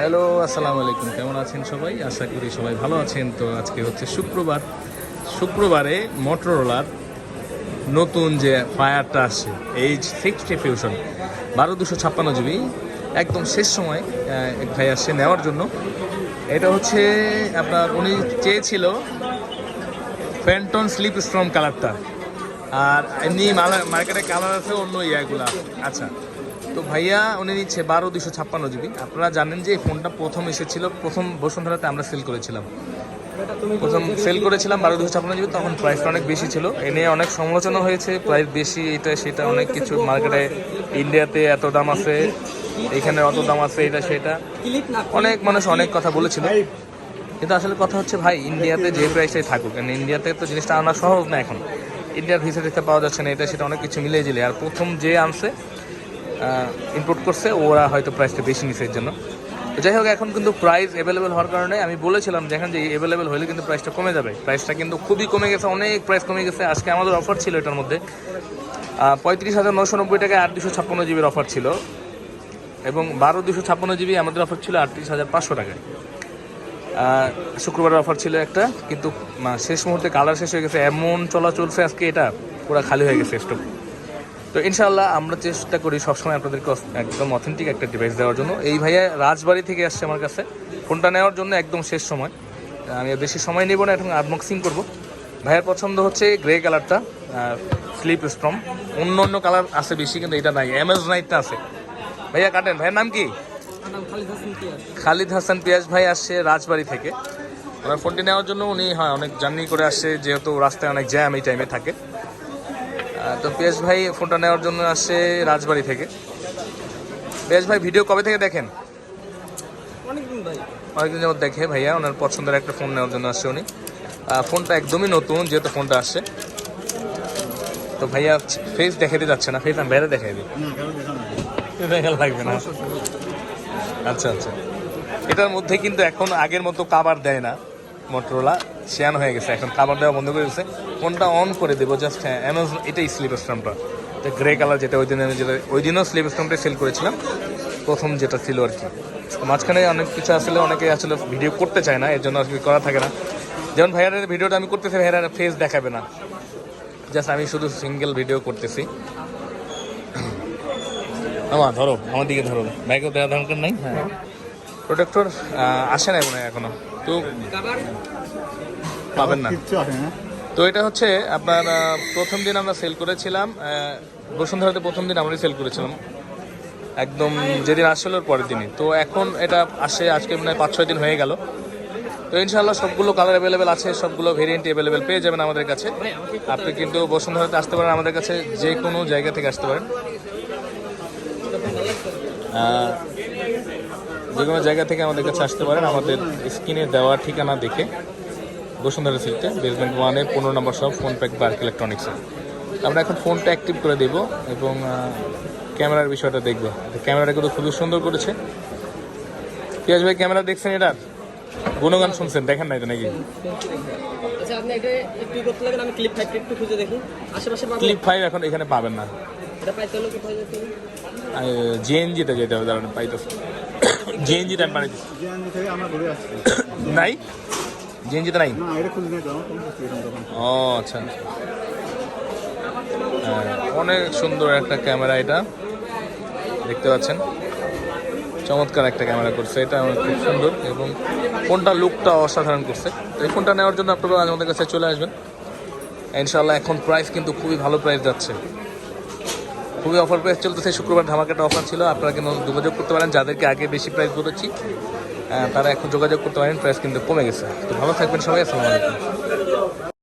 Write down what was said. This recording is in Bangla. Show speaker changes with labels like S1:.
S1: হ্যালো, আসসালামু আলাইকুম। কেমন আছেন সবাই? আশা করি সবাই ভালো আছেন। তো আজকে হচ্ছে শুক্রবার। শুক্রবারে মোটরোলার নতুন যে ফায়ারটা আসছে এইচ সিক্সটি ফিউশন বারো দুশো ছাপ্পান্ন জিবি, একদম শেষ সময় এক ভাই আসছে নেওয়ার জন্য। এটা হচ্ছে আপনার, উনি চেয়েছিল ফ্যান্টন স্লিপ স্ট্রম কালারটা আর এমনি মার্কেটে কালার আছে, অন্য ইয়াগুলা আচ্ছা তো ভাইয়া উনি নিচ্ছে বারো দুশো ছাপ্পান্ন জিবি। আপনারা জানেন যে এই ফোনটা প্রথম এসেছিল, প্রথম বসুন্ধরাতে আমরা সেল করেছিলাম। প্রথম সেল করেছিলাম বারো দুশো ছাপ্পান্ন জিবি, তখন প্রাইসটা অনেক বেশি ছিল। এ নিয়ে অনেক সমালোচনা হয়েছে প্রাইস বেশি, এটা সেটা অনেক কিছু মার্কেটে ইন্ডিয়াতে এত দাম আছে, এখানে অত দাম আছে, এটা সেটা। অনেক মানুষ অনেক কথা বলেছিল। কিন্তু আসলে কথা হচ্ছে ভাই ইন্ডিয়াতে যে প্রাইসটাই থাকুক কারণ ইন্ডিয়াতে তো জিনিসটা আনা সহজ না এখন। ইন্ডিয়ার ভিসা টিসা পাওয়া যাচ্ছে না, এটা সেটা অনেক কিছু মিলিয়ে জিলে আর প্রথম যে আনছে ইম্পোর্ট করছে, ওরা হয়তো প্রাইসটা বেশি নিছে এর জন্য। তো যাই হোক, এখন কিন্তু প্রাইস অ্যাভেলেবেল হওয়ার কারণে আমি বলেছিলাম যে এখন যে অ্যাভেলেবেল হলে কিন্তু প্রাইসটা কমে যাবে। প্রাইসটা কিন্তু খুবই কমে গেছে, অনেক প্রাইস কমে গেছে। আজকে আমাদের অফার ছিল এটার মধ্যে। পঁয়ত্রিশ হাজার নশো নব্বই টাকায় আট দুশো ছাপ্পান্ন জিবির অফার ছিল। এবং বারো দুশো ছাপ্পান্ন জিবি আমাদের অফার ছিল আটত্রিশ হাজার পাঁচশো টাকায়। শুক্রবারের অফার ছিল একটা, কিন্তু শেষ মুহূর্তে কালার শেষ হয়ে গেছে। এমন চলা চলছে আজকে এটা, পুরো খালি হয়ে গেছে স্টক তো ইনশাল্লাহ আমরা চেষ্টা করি সবসময় আপনাদেরকে একদম অথেন্টিক একটা ডিভাইস দেওয়ার জন্য। এই ভাইয়া রাজবাড়ি থেকে আসছে আমার কাছে। ফোনটা নেওয়ার জন্য একদম শেষ সময়। আমি আর বেশি সময় নেব না এখন আনবক্সিং করব। ভাইয়ের পছন্দ হচ্ছে গ্রে কালারটা স্লিপ স্ট্রম অন্য অন্য কালার আছে বেশি কিন্তু এটা নাই এমএস নাইটটা আছে। ভাইয়া কাটেন ভাইয়ের নাম কি? খালিদ হাসান পিয়াজ। ভাই আসছে রাজবাড়ি থেকে। ওনার ফোনটি নেওয়ার জন্য উনি হয় অনেক জার্নি করে আসছে যেহেতু রাস্তায় অনেক জ্যাম এই টাইমে থাকে। তো পেশ ভাই ফোনটা নেওয়ার জন্য আসছে রাজবাড়ি থেকে। পিয়াজ ভাই ভিডিও কবে থেকে দেখেন?
S2: অনেকদিন ভাই।
S1: অনেকদিন যাবত দেখে ভাইয়া ওনার পছন্দের একটা ফোন নেওয়ার জন্য আসছে উনি। ফোনটা একদমই নতুন যেহেতু ফোনটা আসছে। তো ভাইয়া ফেস দেখাতে যাচ্ছে না ফেস আমি বাইরে দেখাই দিই। দেখা লাগবে না। আচ্ছা আচ্ছা। এটার মধ্যে কিন্তু এখন আগের মতো কাবার দেয় না মোটরোলা শেয়ান হয়ে গেছে এখন খাবার দেওয়া বন্ধ করে দিয়েছে ফোনটা অন করে দেবো জাস্ট হ্যাঁ অ্যামাজন এটাই স্লিপ স্ট্রামটা এটা গ্রে কালার যেটা ওই দিনে আমি যেটা ওই দিনও স্লিপ স্ট্রামটাই সেল করেছিলাম। প্রথম যেটা ছিল আর কি। মাঝখানে অনেক কিছু আসলে অনেকে আসলে ভিডিও করতে চায় না এর জন্য আর কি করা থাকে না। যেমন ভাইয়ার ভিডিওটা আমি করতেছি ভাইয়ার ফেস দেখাবে না। জাস্ট আমি শুধু সিঙ্গেল ভিডিও করতেছি। আমার ধরো আমার দিকে ধরো। বাইকেও দেওয়া দরকার নাই? হ্যাঁ। প্রোটেক্টর আসে না মনে হয় এখনও। তো পাবেন না। তো এটা হচ্ছে আপনার প্রথম দিন আমরা সেল করেছিলাম বসুন্ধরাতে প্রথম দিন আমরাই সেল করেছিলাম। একদম যেদিন আসছিল ওর পরের দিনই। তো এখন এটা আসে আজকে মনে হয় পাঁচ ছয় দিন হয়ে গেল। তো ইনশাল্লাহ সবগুলো কালার অ্যাভেলেবেল আছে সবগুলো ভেরিয়েন্ট অ্যাভেলেবেল পেয়ে যাবেন আমাদের কাছে। আপনি কিন্তু বসুন্ধরাতে আসতে পারেন আমাদের কাছে যে কোনো জায়গা থেকে আসতে পারেন। যে কোনো জায়গা থেকে আমাদের কাছে আসতে পারেন আমাদের স্ক্রিনে দেওয়া ঠিকানা দেখে। বসুন্ধরা সিটিতে বেসমেন্ট ওয়ানে পনেরো নম্বর সব ফোন প্যাক বার্ক ইলেকট্রনিক্সে আমরা এখন ফোনটা অ্যাক্টিভ করে দেব এবং ক্যামেরার বিষয়টা দেখব। ক্যামেরাটা কিন্তু খুবই সুন্দর করেছে। পিয়াজ ভাই ক্যামেরা দেখছেন এটার গুণগান শুনছেন দেখেন না এটা নাকি?
S2: আচ্ছা আপনি এটা একটু করতে লাগেন আমি ক্লিপ ফাইভ একটু খুঁজে দেখি। আশেপাশে পাবো
S1: ক্লিপ ফাইভ এখন এখানে পাবেন না।
S2: এটা পাইতে হলে যেতে হবে?
S1: জিএনজিতে যেতে হবে দাঁড়ান পাইতেছে। জিএনজিতে আমি।
S3: আমরা
S1: নাই? জিএনজিতে নাই? ও আচ্ছা। হ্যাঁ, অনেক সুন্দর একটা ক্যামেরা এটা দেখতে পাচ্ছেন। চমৎকার একটা ক্যামেরা করছে এটা আমার খুব সুন্দর এবং ফোনটা লুকটা অসাধারণ করছে। তো এই ফোনটা নেওয়ার জন্য আপনারা আমাদের কাছে চলে আসবেন। ইনশাল্লাহ এখন প্রাইস কিন্তু খুবই ভালো প্রাইস যাচ্ছে। খুবই অফার প্রাইস চলতেছে শুক্রবার ধামাকাটা অফার ছিল আপনারা কিন্তু যোগাযোগ করতে পারেন যাদেরকে আগে বেশি প্রাইস বলেছি। তারা এখন যোগাযোগ করতে পারেন, প্রাইস কিন্তু কমে গেছে। তো ভালো থাকবেন সবাই, আসসালামু আলাইকুম।